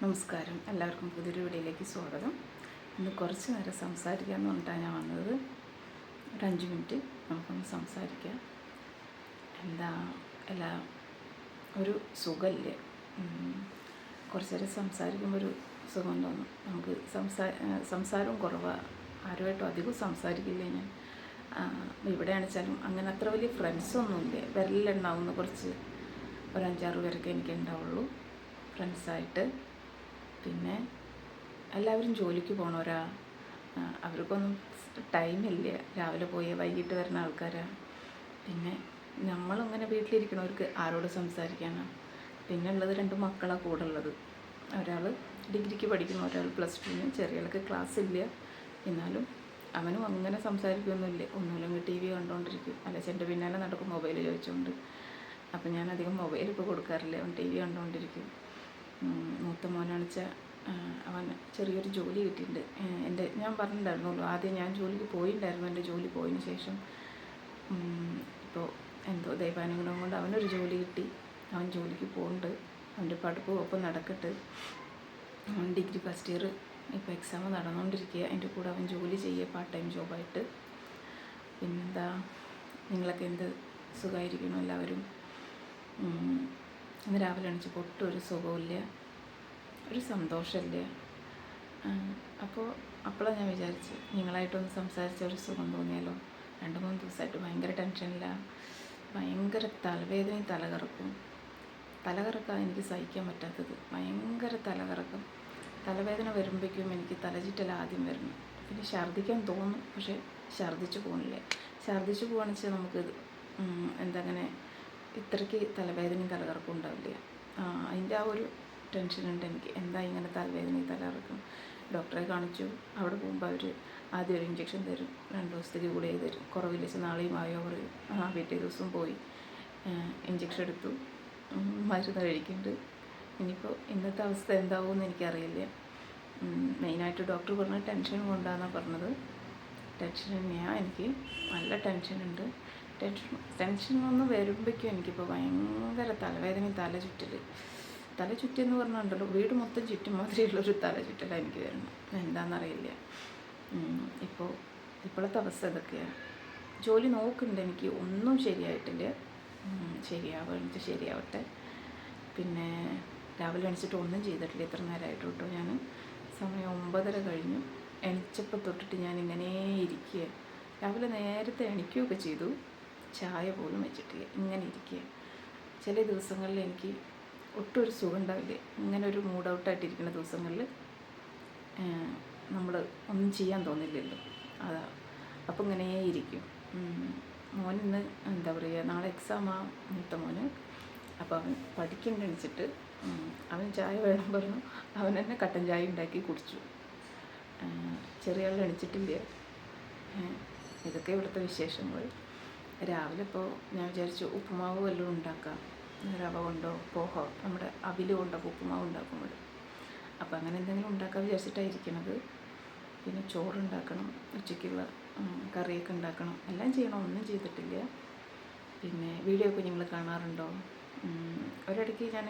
നമസ്കാരം. എല്ലാവർക്കും പുതിയൊരു വീഡിയോയിലേക്ക് സ്വാഗതം. ഇന്ന് കുറച്ച് നേരം സംസാരിക്കാമെന്ന് പറഞ്ഞിട്ടാണ് ഞാൻ വന്നത്. ഒരു അഞ്ച് മിനിറ്റ് നമുക്കൊന്ന് സംസാരിക്കാം. എന്താ എല്ലാ ഒരു സുഖമില്ലേ. കുറച്ച് നേരം സംസാരിക്കുമ്പോൾ ഒരു സുഖം തോന്നും. നമുക്ക് സംസാ സംസാരവും കുറവാണ് ആരുമായിട്ടും അധികം സംസാരിക്കില്ല ഞാൻ? ഇവിടെയാണെച്ചാലും അങ്ങനെ അത്ര വലിയ ഫ്രണ്ട്സൊന്നുമില്ല വിരലിലുണ്ടാവുന്ന കുറച്ച് ഒരു അഞ്ചാറ് പേരൊക്കെ എനിക്ക് ഉണ്ടാവുള്ളൂ ഫ്രണ്ട്സായിട്ട് പിന്നെ എല്ലാവരും ജോലിക്ക് പോണവരാ അവർക്കൊന്നും ടൈമില്ല രാവിലെ പോയി വൈകിട്ട് വരുന്ന ആൾക്കാരാ. പിന്നെ നമ്മളിങ്ങനെ വീട്ടിലിരിക്കണവർക്ക് ആരോട് സംസാരിക്കാനാണ് പിന്നെ ഉള്ളത് രണ്ട് മക്കളാണ് കൂടെ ഉള്ളത്. ഒരാൾ ഡിഗ്രിക്ക് പഠിക്കുന്ന ഒരാൾ പ്ലസ് ടുവിന് ചെറിയ ആൾക്ക് ക്ലാസ് ഇല്ല. എന്നാലും അവനും അങ്ങനെ സംസാരിക്കുകയൊന്നുമില്ല ഒന്നുമില്ലെങ്കിൽ ടി വി കണ്ടുകൊണ്ടിരിക്കും അല്ല ചെന്റെ പിന്നാലെ നടക്കും മൊബൈൽ ചോദിച്ചുകൊണ്ട് അപ്പം ഞാൻ അധികം മൊബൈൽ ഇപ്പോൾ കൊടുക്കാറില്ല. അവൻ ടി വി കണ്ടുകൊണ്ടിരിക്കും മൂത്ത മോനാണെന്ന് വെച്ചാൽ അവൻ ചെറിയൊരു ജോലി കിട്ടിയിട്ടുണ്ട്. എന്റെ ഞാൻ പറഞ്ഞിട്ടുണ്ടായിരുന്നുള്ളൂ ആദ്യം ഞാൻ ജോലിക്ക് പോയിട്ടുണ്ടായിരുന്നു എന്റെ ജോലി പോയതിന് ശേഷം. ഇപ്പോൾ എന്തോ ദൈവാനുഗ്രഹം കൊണ്ട് അവനൊരു ജോലി കിട്ടി. അവൻ ജോലിക്ക് പോകുന്നുണ്ട് അവന്റെ പഠിപ്പും ഒപ്പം നടക്കട്ട്. അവൻ ഡിഗ്രി ഫസ്റ്റ് ഇയർ ഇപ്പോൾ എക്സാം നടന്നുകൊണ്ടിരിക്കുക. അതിന്റെ കൂടെ അവൻ ജോലി ചെയ്യുക പാർട്ട് ടൈം ജോബായിട്ട് പിന്നെന്താ? നിങ്ങളൊക്കെ എന്ത് സുഖമായിരിക്കണം എല്ലാവരും. ഇന്ന് രാവിലെ എണീച്ചപ്പോൾ ഒരു സുഖമില്ല ഒരു സന്തോഷമില്ല. അപ്പോൾ അപ്പോഴാണ് ഞാൻ വിചാരിച്ച് നിങ്ങളായിട്ടൊന്ന് സംസാരിച്ച ഒരു സുഖം തോന്നിയാലോ? രണ്ട് മൂന്ന് ദിവസമായിട്ട് ഭയങ്കര ടെൻഷനില്ല ഭയങ്കര തലവേദനയും തലകറക്കും. തലകറക്കാണ് എനിക്ക് സഹിക്കാൻ പറ്റാത്തത് ഭയങ്കര തലകറക്കം. തലവേദന വരുമ്പോഴേക്കും എനിക്ക് തലചുറ്റൽ ആദ്യം വരുന്നു പിന്നെ ഛർദ്ദിക്കാൻ തോന്നും പക്ഷേ ഛർദ്ദിച്ചു പോകുന്നില്ല ഛർദ്ദിച്ചു പോകുകയാണെന്ന് വെച്ചാൽ നമുക്ക് എന്താ അങ്ങനെ ഇത്രയ്ക്ക് തലവേദനയും തലകറക്കും ഉണ്ടാവില്ല. അതിന്റെ ആ ഒരു ടെൻഷനുണ്ട് എനിക്ക് എന്താ ഇങ്ങനെ തലവേദനയും തലകറക്കും ഡോക്ടറെ കാണിച്ചു. അവിടെ പോകുമ്പോൾ അവർ ആദ്യം ഒരു ഇഞ്ചക്ഷൻ തരും. രണ്ട് ദിവസത്തേക്ക് ഗുളിക തരും. കുറവില്ല നാളെയും ആയോ പറയും ആ പിറ്റേ ദിവസം പോയി ഇഞ്ചക്ഷൻ എടുത്തു. മരുന്ന് കഴിക്കുന്നുണ്ട്. ഇനിയിപ്പോൾ ഇന്നത്തെ അവസ്ഥ എന്താവുമെന്ന് എനിക്കറിയില്ല. മെയിനായിട്ട് ഡോക്ടർ പറഞ്ഞ ടെൻഷൻ കൊണ്ടാണെന്നാണ് പറഞ്ഞത്. ടെൻഷൻ തന്നെയാണ് എനിക്ക് നല്ല ടെൻഷനുണ്ട് ടെൻഷൻ ടെൻഷൻ ഒന്ന് വരുമ്പോഴേക്കും എനിക്കിപ്പോൾ ഭയങ്കര തലവേദനയും തല ചുറ്റൽ തല ചുറ്റെന്ന് പറഞ്ഞുണ്ടല്ലോ വീട് മൊത്തം ചുറ്റും മാതിരിയുള്ളൊരു തല ചുറ്റലാണ് എനിക്ക് വരുന്നത്. എന്താണെന്നറിയില്ല ഇപ്പോൾ ഇപ്പോഴത്തെ അവസ്ഥ ഇതൊക്കെയാണ്. ജോലി നോക്കുന്നുണ്ട് എനിക്ക്. ഒന്നും ശരിയായിട്ടില്ല. ശരിയാവട്ടെ ശരിയാവട്ടെ. പിന്നെ രാവിലെ എണിച്ചിട്ട് ഒന്നും ചെയ്തിട്ടില്ല. ഇത്ര നേരമായിട്ട് കേട്ടോ ഞാൻ സമയം ഒമ്പതര കഴിഞ്ഞു. എണിച്ചപ്പോൾ തൊട്ടിട്ട് ഞാൻ ഇങ്ങനെ ഇരിക്കുക രാവിലെ നേരത്തെ എണിക്കുകയൊക്കെ ചെയ്തു. ചായ പോലും വെച്ചിട്ടില്ല. ഇങ്ങനെ ഇരിക്കുക ചില ദിവസങ്ങളിൽ എനിക്ക് ഒട്ടൊരു സുഖം ഉണ്ടാവില്ല. ഇങ്ങനെ ഒരു മൂഡ് ഔട്ടായിട്ടിരിക്കുന്ന ദിവസങ്ങളിൽ നമ്മൾ ഒന്നും ചെയ്യാൻ തോന്നില്ലല്ലോ. അതാ. അപ്പം ഇങ്ങനെ ഇരിക്കും. മോൻ ഇന്ന് എന്താ പറയുക നാളെ എക്സാമാ മൂത്ത മോന്. അപ്പോൾ അവൻ പഠിക്കണ്ടെണിച്ചിട്ട് അവൻ ചായ വേണം പറഞ്ഞു. അവൻ തന്നെ കട്ടൻ ചായ ഉണ്ടാക്കി കുടിച്ചു. ചെറിയ ആൾ എണിച്ചിട്ടില്ല. ഇതൊക്കെ ഇവിടുത്തെ വിശേഷങ്ങൾ. രാവിലെ ഇപ്പോൾ ഞാൻ വിചാരിച്ചു ഉപ്പുമാവ് വല്ലതും ഉണ്ടാക്കാം. റവ കൊണ്ടോ പോഹോ നമ്മുടെ അവിൽ കൊണ്ടൊക്കെ ഉപ്പുമാവ് ഉണ്ടാക്കുമ്പോൾ. അപ്പോൾ അങ്ങനെ എന്തെങ്കിലും ഉണ്ടാക്കാൻ വിചാരിച്ചിട്ടായിരിക്കണത്. പിന്നെ ചോറുണ്ടാക്കണം ഉച്ചയ്ക്കുള്ള കറിയൊക്കെ ഉണ്ടാക്കണം. എല്ലാം ചെയ്യണം ഒന്നും ചെയ്തിട്ടില്ല. പിന്നെ വീഡിയോ ഒക്കെ നിങ്ങൾ കാണാറുണ്ടോ? ഒരിടയ്ക്ക് ഞാൻ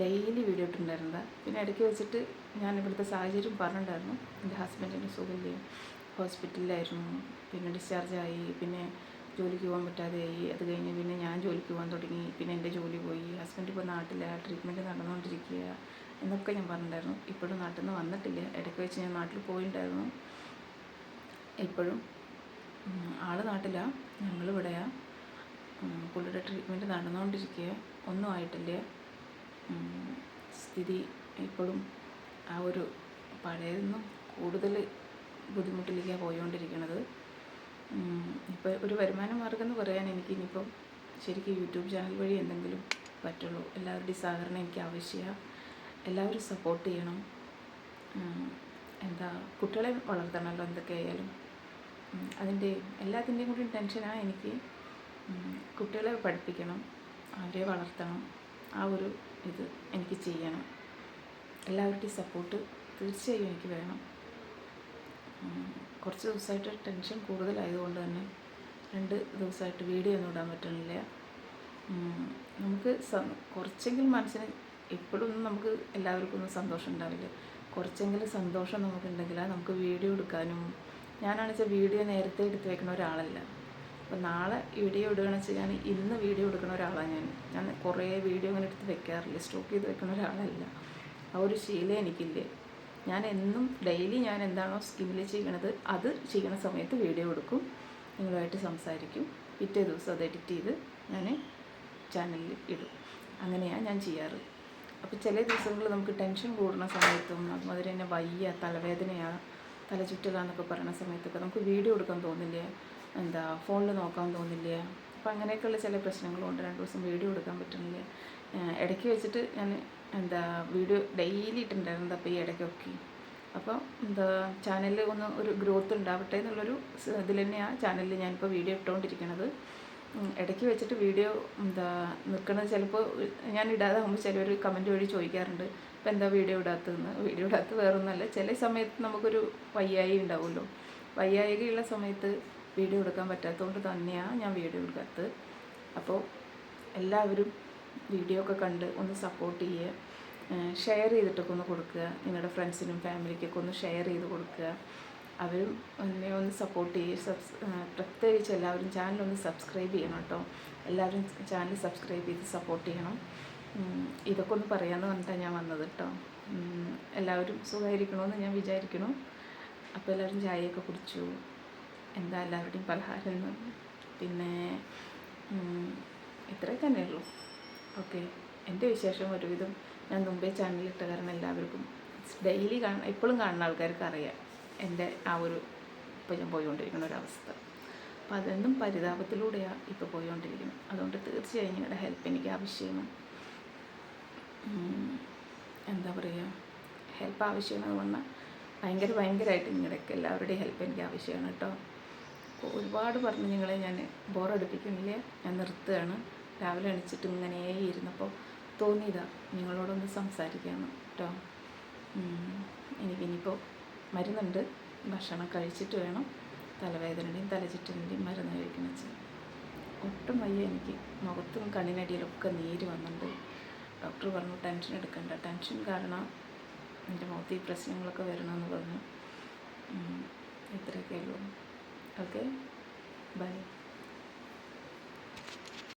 ഡെയിലി വീഡിയോ ഇട്ടിട്ടുണ്ടായിരുന്നതാ പിന്നെ ഇടയ്ക്ക് വെച്ചിട്ട് ഞാൻ ഇവിടുത്തെ സാഹചര്യം പറഞ്ഞിട്ടുണ്ടായിരുന്നു. എന്റെ ഹസ്ബൻഡിന്റെ സുഖമില്ല ഹോസ്പിറ്റലിലായിരുന്നു. പിന്നെ ഡിസ്ചാർജായി. പിന്നെ ജോലിക്ക് പോകാൻ പറ്റാതെയായി അത് കഴിഞ്ഞ് പിന്നെ ഞാൻ ജോലിക്ക് പോകാൻ തുടങ്ങി. പിന്നെ എന്റെ ജോലി പോയി. ഹസ്ബൻഡ് ഇപ്പോൾ നാട്ടിലാണ് ട്രീറ്റ്മെന്റ് നടന്നുകൊണ്ടിരിക്കുക എന്നൊക്കെ ഞാൻ പറഞ്ഞിട്ടുണ്ടായിരുന്നു. ഇപ്പോഴും നാട്ടിൽ നിന്ന് വന്നിട്ടില്ല. ഇടയ്ക്ക് വെച്ച് ഞാൻ നാട്ടിൽ പോയിട്ടുണ്ടായിരുന്നു. ഇപ്പോഴും ആൾ നാട്ടിലാണ് ഞങ്ങളിവിടെയാണ് പുള്ളിയുടെ ട്രീറ്റ്മെന്റ് നടന്നുകൊണ്ടിരിക്കുക. ഒന്നും ആയിട്ടില്ല. സ്ഥിതി ഇപ്പോഴും ആ ഒരു പഴയതൊന്നും കൂടുതൽ ബുദ്ധിമുട്ടിലേക്കാണ് പോയിക്കൊണ്ടിരിക്കുന്നത് ഇപ്പോൾ ഒരു വരുമാന മാർഗം എന്ന് പറയാൻ എനിക്ക് ഇനിയിപ്പം ശരിക്കും യൂട്യൂബ് ചാനൽ വഴി എന്തെങ്കിലും പറ്റുള്ളൂ. എല്ലാവരുടെയും സഹകരണം എനിക്ക് ആവശ്യമാണ്. എല്ലാവരും സപ്പോർട്ട് ചെയ്യണം. എന്താ കുട്ടികളെ വളർത്തണമല്ലോ എന്തൊക്കെ ആയാലും ഉം, അതിന്റെ എല്ലാത്തിന്റെയും കൂടി ടെൻഷനാണ് എനിക്ക് കുട്ടികളെ പഠിപ്പിക്കണം അവരെ വളർത്തണം. ആ ഒരു ഇത് എനിക്ക് ചെയ്യണം. എല്ലാവരുടെയും സപ്പോർട്ട് തീർച്ചയായും എനിക്ക് വേണം. കുറച്ച് ദിവസമായിട്ട് ടെൻഷൻ കൂടുതലായതുകൊണ്ട് തന്നെ രണ്ട് ദിവസമായിട്ട് വീഡിയോ ഒന്നും ഇടാൻ പറ്റണില്ല. നമുക്ക് കുറച്ചെങ്കിലും മനസ്സിന് എപ്പോഴൊന്നും നമുക്ക് എല്ലാവർക്കും ഒന്നും സന്തോഷം ഉണ്ടാവില്ല. കുറച്ചെങ്കിലും സന്തോഷം നമുക്കുണ്ടെങ്കിൽ നമുക്ക് വീഡിയോ എടുക്കാനും ഞാനാണെന്ന് വെച്ചാൽ വീഡിയോ നേരത്തെ എടുത്ത് വെക്കുന്ന ഒരാളല്ല. അപ്പോൾ നാളെ വീഡിയോ ഇടുകയാണെന്ന് വെച്ചാൽ ഞാൻ ഇന്ന് വീഡിയോ എടുക്കുന്ന ഒരാളാണ് ഞാൻ. ഞാൻ കുറേ വീഡിയോ ഇങ്ങനെ എടുത്ത് വെക്കാറില്ല സ്റ്റോക്ക് ചെയ്ത് വെക്കുന്ന ഒരാളല്ല. ആ ഒരു ശീലം എനിക്കില്ലേ. ഞാൻ എന്നും ഡെയിലി ഞാൻ എന്താണോ സ്കിന്നിൽ ചെയ്യണത് അത് ചെയ്യണ സമയത്ത് വീഡിയോ എടുക്കും. നിങ്ങളുമായിട്ട് സംസാരിക്കും. പിറ്റേ ദിവസം അത് എഡിറ്റ് ചെയ്ത് ഞാൻ ചാനലിൽ ഇടും. അങ്ങനെയാണ് ഞാൻ ചെയ്യാറ്. അപ്പോൾ ചില ദിവസങ്ങളിൽ നമുക്ക് ടെൻഷൻ കൂടുന്ന സമയത്തും അതുമാതിരി തന്നെ വയ്യ തലവേദനയാ തലചുറ്റലാന്നൊക്കെ പറയുന്ന സമയത്തൊക്കെ നമുക്ക് വീഡിയോ എടുക്കാൻ തോന്നില്ല? എന്താ ഫോണിൽ നോക്കാൻ തോന്നില്ല? അപ്പോൾ അങ്ങനെയൊക്കെയുള്ള ചില പ്രശ്നങ്ങളുണ്ട്. രണ്ട് ദിവസം വീഡിയോ എടുക്കാൻ പറ്റുന്നില്ല ഇടയ്ക്ക് വെച്ചിട്ട് ഞാൻ എന്താ വീഡിയോ ഡെയിലി ഇട്ടിട്ടുണ്ടായിരുന്നത് അപ്പോൾ ഈ ഇടയ്ക്കൊക്കെ. അപ്പോൾ എന്താ ചാനലിൽ ഒന്ന് ഒരു ഗ്രോത്ത് ഉണ്ടാവട്ടെ എന്നുള്ളൊരു ഇതിൽ തന്നെയാണ് ചാനലിൽ ഞാനിപ്പോൾ വീഡിയോ ഇട്ടുകൊണ്ടിരിക്കുന്നത് ഇടയ്ക്ക് വെച്ചിട്ട് വീഡിയോ എന്താ നിൽക്കുന്നത് ചിലപ്പോൾ ഞാൻ ഇടാതെ ആകുമ്പോൾ ചിലവർ കമന്റ് വഴി ചോദിക്കാറുണ്ട്. ഇപ്പം എന്താ വീഡിയോ ഇടാത്തതെന്ന്? വീഡിയോ ഇടാത്ത വേറൊന്നുമല്ല. ചില സമയത്ത് നമുക്കൊരു വയ്യായി ഉണ്ടാവുമല്ലോ. വയ്യായികയുള്ള സമയത്ത് വീഡിയോ എടുക്കാൻ പറ്റാത്തതുകൊണ്ട് തന്നെയാണ് ഞാൻ വീഡിയോ എടുക്കാത്തത്. അപ്പോൾ എല്ലാവരും വീഡിയോ ഒക്കെ കണ്ട് ഒന്ന് സപ്പോർട്ട് ചെയ്യുക ഷെയർ ചെയ്തിട്ടൊക്കെ ഒന്ന് കൊടുക്കുക. നിങ്ങളുടെ ഫ്രണ്ട്സിനും ഫാമിലിക്കൊക്കെ ഒന്ന് ഷെയർ ചെയ്ത് കൊടുക്കുക. അവരും എന്നെ ഒന്ന് സപ്പോർട്ട് ചെയ്യുക സബ്സ് പ്രത്യേകിച്ച് എല്ലാവരും ചാനലൊന്ന് സബ്സ്ക്രൈബ് ചെയ്യണം കേട്ടോ എല്ലാവരും ചാനൽ സബ്സ്ക്രൈബ് ചെയ്ത് സപ്പോർട്ട് ചെയ്യണം. ഇതൊക്കെ ഒന്ന് പറയാമെന്ന് പറഞ്ഞിട്ടാണ് ഞാൻ വന്നത് കേട്ടോ എല്ലാവരും സുഖമായിരിക്കണമെന്ന് ഞാൻ വിചാരിക്കുന്നു. അപ്പോൾ എല്ലാവരും ചായയൊക്കെ കുടിച്ചു. എന്താ എല്ലാവരുടെയും പലഹാരം എന്ന് പിന്നെ ഇത്രയൊക്കെ തന്നെ ഉള്ളൂ ഓക്കെ. എന്റെ വിശേഷം ഒരുവിധം ഞാൻ മുമ്പേ ചാനലിട്ട കാരണം എല്ലാവർക്കും ഡെയിലി കാണ ഇപ്പോഴും കാണുന്ന ആൾക്കാർക്ക് അറിയാം എന്റെ ആ ഒരു ഇപ്പോൾ ഞാൻ പോയിക്കൊണ്ടിരിക്കുന്ന ഒരവസ്ഥ അപ്പം അതെന്നും പരിതാപത്തിലൂടെയാണ് ഇപ്പോൾ പോയിക്കൊണ്ടിരിക്കുന്നത്. അതുകൊണ്ട് തീർച്ചയായും നിങ്ങളുടെ ഹെൽപ്പ് എനിക്ക് ആവശ്യമാണ്. എന്താ പറയുക ഹെൽപ്പ് ആവശ്യമാണെന്ന് പറഞ്ഞാൽ ഭയങ്കര ഭയങ്കരമായിട്ട് നിങ്ങളുടെയൊക്കെ എല്ലാവരുടെയും ഹെൽപ്പ് എനിക്ക് ആവശ്യമാണ് കേട്ടോ. ഒരുപാട് പറഞ്ഞ് നിങ്ങളെ ഞാൻ ബോറടിപ്പിക്കുന്നില്ല. ഞാൻ നിർത്തുകയാണ്. രാവിലെ എണിച്ചിട്ട് ഇങ്ങനെ ഇരുന്നപ്പോൾ തോന്നിയതാ നിങ്ങളോടൊന്ന് സംസാരിക്കാമെന്ന് കേട്ടോ എനിക്ക് എനിക്കിനിയിപ്പോൾ മരുന്നുണ്ട്. ഭക്ഷണം കഴിച്ചിട്ട് വേണം. തലവേദനയുടെയും തലചുറ്റലിന്റെയും മരുന്ന് കഴിക്കണം വെച്ചാൽ ഒട്ടും വയ്യ എനിക്ക്. മുഖത്തും കണ്ണിനടിയിലൊക്കെ നീര് വന്നിട്ടുണ്ട്. ഡോക്ടർ പറഞ്ഞു ടെൻഷൻ എടുക്കണ്ട. ടെൻഷൻ കാരണം എന്റെ മുഖത്ത് ഈ പ്രശ്നങ്ങളൊക്കെ വരണമെന്ന് പറഞ്ഞു. ഇത്രയൊക്കെ ഉള്ളൂ. ഓക്കെ. ബൈ.